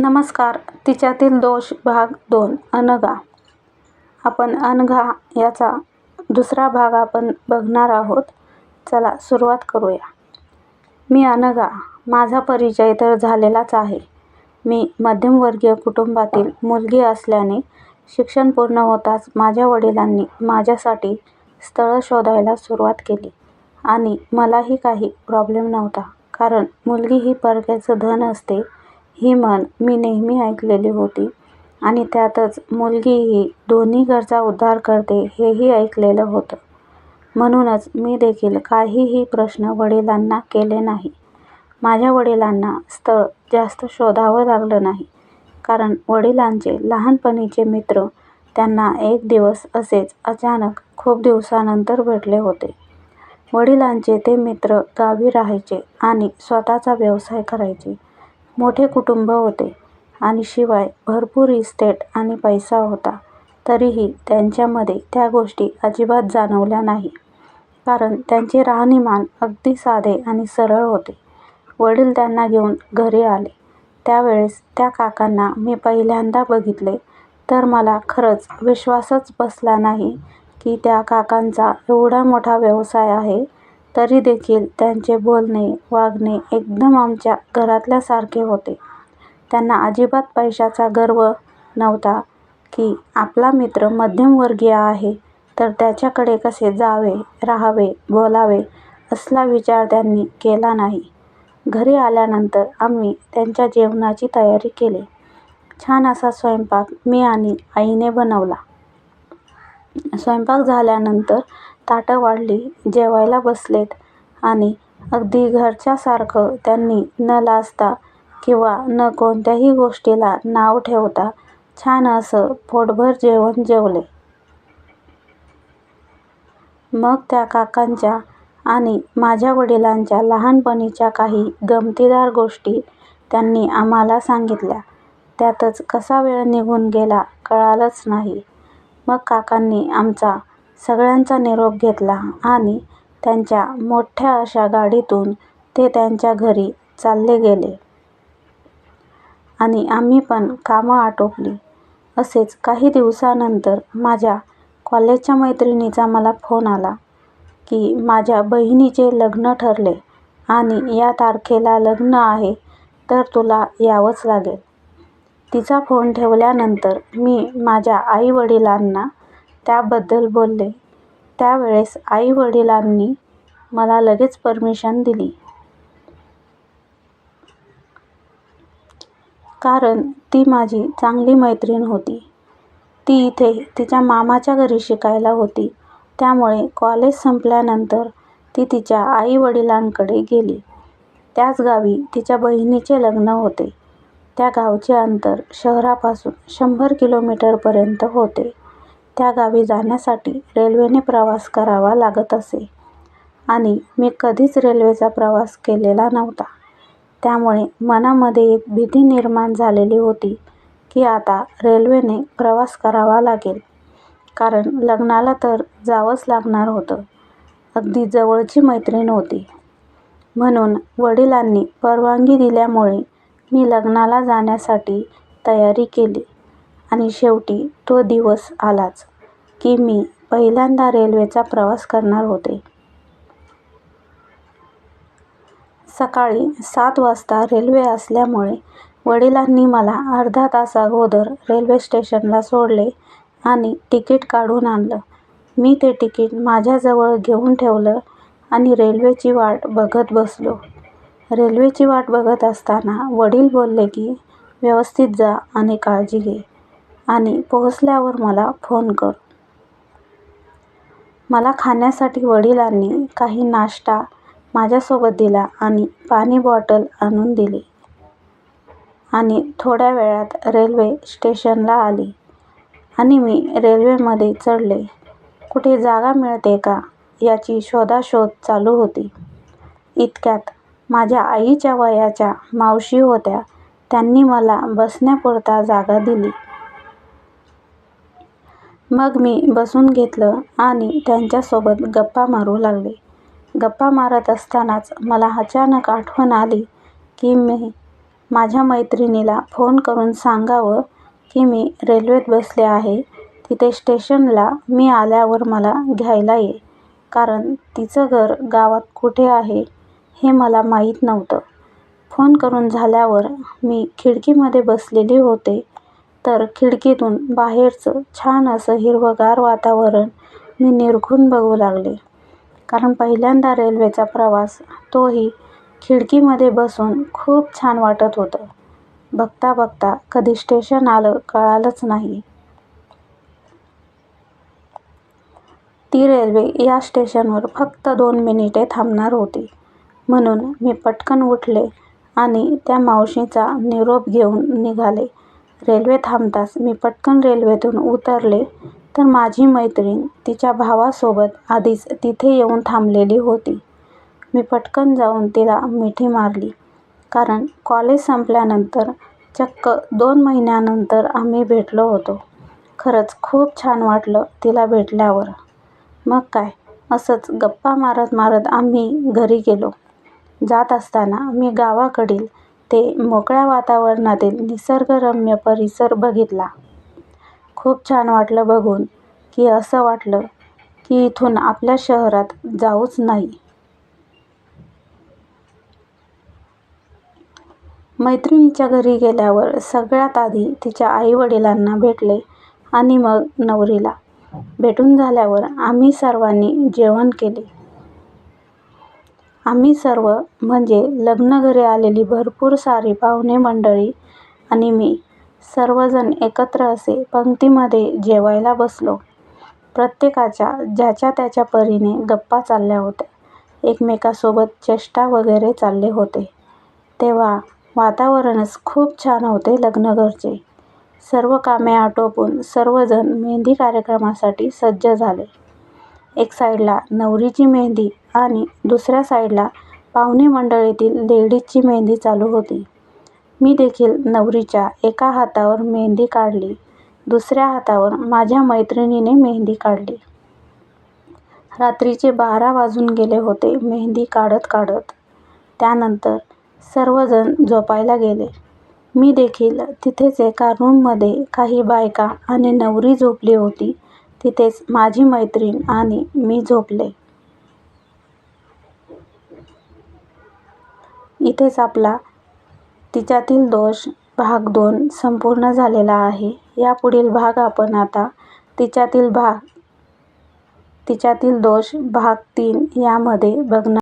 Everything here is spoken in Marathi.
नमस्कार. तिच्यातील दोष भाग दोन. अनघा. आपण अनघा याचा दुसरा भाग आपण बघणार आहोत. चला सुरुवात करूया. मी अनघा. माझा परिचय तर झालेलाच आहे. मी मध्यमवर्गीय कुटुंबातील मुलगी असल्याने शिक्षण पूर्ण होताच माझ्या वडिलांनी माझ्यासाठी स्थळं शोधायला सुरुवात केली आणि मलाही काही प्रॉब्लेम नव्हता. कारण मुलगी ही परक्याचं धन असते ही म्हण मी नेहमी ऐकलेली होती आणि त्यातच मुलगी ही दोन्ही घरचा उद्धार करते हेही ऐकलेलं होतं. म्हणूनच मी देखील काहीही प्रश्न वडिलांना केले नाही. माझ्या वडिलांना स्थळ जास्त शोधावं लागलं नाही. कारण वडिलांचे लहानपणीचे मित्र त्यांना एक दिवस असेच अचानक खूप दिवसानंतर भेटले होते. वडिलांचे ते मित्र गावी राहायचे आणि स्वतःचा व्यवसाय करायचे. मोठे कुटुंब होते. आणि शिवाय भरपूर इस्टेट आणि पैसा होता. तरीही त्यांच्यामध्ये त्या गोष्टी अजिबात जाणवल्या नाही. कारण त्यांचे राहणीमान अगदी साधे आणि सरळ होते. वडील त्यांना घेऊन घरी आले. त्यावेळेस त्या काकांना मी पहिल्यांदा बघितले. तर मला खरंच विश्वासच बसला नाही की त्या काकांचा एवढा मोठा व्यवसाय आहे तरी देखील त्यांचे बोलणे वागणे एकदम आमच्या घरातल्यासारखे होते. त्यांना अजिबात पैशाचा गर्व नव्हता की आपला मित्र मध्यमवर्गीय आहे तर त्याच्याकडे कसे जावे राहावे बोलावे असला विचार त्यांनी केला नाही. घरी आल्यानंतर आम्ही त्यांच्या जेवणाची तयारी केली. छान असा स्वयंपाक मी आणि आईने बनवला. स्वयंपाक झाल्यानंतर ताटं वाढली जेवायला बसलेत. आणि अगदी घरच्यासारखं त्यांनी न लाजता किंवा न कोणत्याही गोष्टीला नाव ठेवता छान असं पोटभर जेवण जेवले. मग त्या काकांच्या आणि माझ्या वडिलांच्या लहानपणीच्या काही गमतीदार गोष्टी त्यांनी आम्हाला सांगितल्या. त्यातच कसा वेळ निघून गेला कळालंच नाही. मग काकांनी आमचा सगळ्यांचा निरोप घेतला आणि त्यांच्या मोठ्या अशा गाडीतून ते त्यांच्या घरी चालले गेले. आणि आम्ही पण कामं आटोपली. असेच काही दिवसानंतर माझ्या कॉलेजच्या मैत्रिणीचा मला फोन आला की माझ्या बहिणीचे लग्न ठरले आणि या तारखेला लग्न आहे तर तुला यावंच लागेल. तिचा फोन ठेवल्यानंतर मी माझ्या आईवडिलांना त्याबद्दल बोलले. त्यावेळेस आईवडिलांनी मला लगेच परमिशन दिली. कारण ती माझी चांगली मैत्रीण होती. ती इथे तिच्या मामाच्या घरी शिकायला होती. त्यामुळे कॉलेज संपल्यानंतर ती तिच्या आईवडिलांकडे गेली. त्याच गावी तिच्या बहिणीचे लग्न होते. त्या गावचे अंतर शहरापासून शंभर किलोमीटरपर्यंत होते. त्या गावी जाण्यासाठी रेल्वेने प्रवास करावा लागत असे. आणि मी कधीच रेल्वेचा प्रवास केलेला नव्हता. त्यामुळे मनामध्ये एक भीती निर्माण झालेली होती की आता रेल्वेने प्रवास करावा लागेल. कारण लग्नाला तर जावंच लागणार होतं. अगदी जवळची मैत्रीण होती. म्हणून वडिलांनी परवानगी दिल्यामुळे मी लग्नाला जाण्यासाठी तयारी केली. आणि शेवटी तो दिवस आलाच. की मी पहिल्यांदा रेल्वेचा प्रवास करणार होते. सकाळी सात वाजता रेल्वे असल्यामुळे वडिलांनी मला अर्धा तास अगोदर रेल्वे स्टेशनला सोडले आणि तिकीट काढून आणलं. मी ते तिकीट माझ्याजवळ घेऊन ठेवलं आणि रेल्वेची वाट बघत बसलो. रेल्वेची वाट बघत असताना वडील बोलले की व्यवस्थित जा आणि काळजी घे आणि पोहोचल्यावर मला फोन कर. मला खाण्यासाठी वडिलांनी काही नाश्ता माझ्यासोबत दिला आणि पाणी बॉटल आणून दिली. आणि थोड्या वेळात रेल्वे स्टेशनला आली. आणि मी रेल्वेमध्ये चढले. कुठे जागा मिळते का याची शोधाशोध चालू होती. इतक्यात माझ्या आईच्या वयाच्या मावशी होत्या. त्यांनी मला बसण्यापुरता जागा दिली. मग मी बसून घेतलं आणि त्यांच्यासोबत गप्पा मारू लागले. गप्पा मारत असतानाच मला अचानक आठवण आली की मी माझ्या मैत्रिणीला फोन करून सांगावं की मी रेल्वेत बसले आहे. तिथे स्टेशनला मी आल्यावर मला घ्यायला ये कारण तिचं घर गावात कुठे आहे हे मला माहीत नव्हतं. फोन करून झाल्यावर मी खिडकीमध्ये बसलेले होते. तर खिडकीतून बाहेरचं छान असं हिरवंगार वातावरण मी निरखून बघू लागले. कारण पहिल्यांदा रेल्वेचा प्रवास तोही खिडकीमध्ये बसून खूप छान वाटत होतं. बघता बघता कधी स्टेशन आलं कळालंच नाही. ती रेल्वे या स्टेशनवर फक्त दोन मिनिटे थांबणार होती. म्हणून मी पटकन उठले आणि त्या मावशीचा निरोप घेऊन निघाले. रेल्वे थांबताच मी पटकन रेल्वेतून उतरले तर माझी मैत्रीण तिच्या भावासोबत आधीच तिथे येऊन थांबलेली होती. मी पटकन जाऊन तिला मिठी मारली. कारण कॉलेज संपल्यानंतर चक्क दोन महिन्यानंतर आम्ही भेटलो होतो. खरंच खूप छान वाटलं तिला भेटल्यावर. मग काय असंच गप्पा मारत मारत आम्ही घरी गेलो. जात असताना मी गावाकडील ते मोकळ्या वातावरणातील निसर्गरम्य परिसर बघितला. खूप छान वाटलं बघून की असं वाटलं की इथून आपल्या शहरात जाऊच नाही. मैत्रिणीच्या घरी गेल्यावर सगळ्यात आधी तिच्या आईवडिलांना भेटले आणि मग नवरीला. भेटून झाल्यावर आम्ही सर्वांनी जेवण केले. आम्ही सर्व म्हणजे लग्नघरी आलेली भरपूर सारी पाहुणे मंडळी आणि मी सर्वजण एकत्र असे पंक्तीमध्ये जेवायला बसलो. प्रत्येकाच्या ज्याच्या त्याच्या परीने गप्पा चालल्या होत्या. एकमेकासोबत चेष्टा वगैरे चालले होते. तेव्हा वातावरणच खूप छान होते लग्नघरचे सर्व कामे आटोपून सर्वजण मेहंदी कार्यक्रमासाठी सज्ज झाले. एक साईडला नवरीची मेहंदी आणि दुसऱ्या साईडला पाहुणे मंडळीतील लेडीजची मेहंदी चालू होती. मी देखील नवरीच्या एका हातावर मेहंदी काढली दुसऱ्या हातावर माझ्या मैत्रिणीने मेहंदी काढली. रात्रीचे बारा वाजून गेले होते मेहंदी काढत काढत. त्यानंतर सर्वजण झोपायला गेले. मी देखील तिथेच एका रूममध्ये काही बायका आणि नवरी झोपली होती. तिथेच माझी मैत्रीण आणि मी झोपले. इथेच आपला तिच्यातील दोष भाग दोन संपूर्ण झालेला आहे. यापुढील भाग आपण आता तिच्यातील भाग तिच्यातील दोष भाग तीन यामध्ये बघणार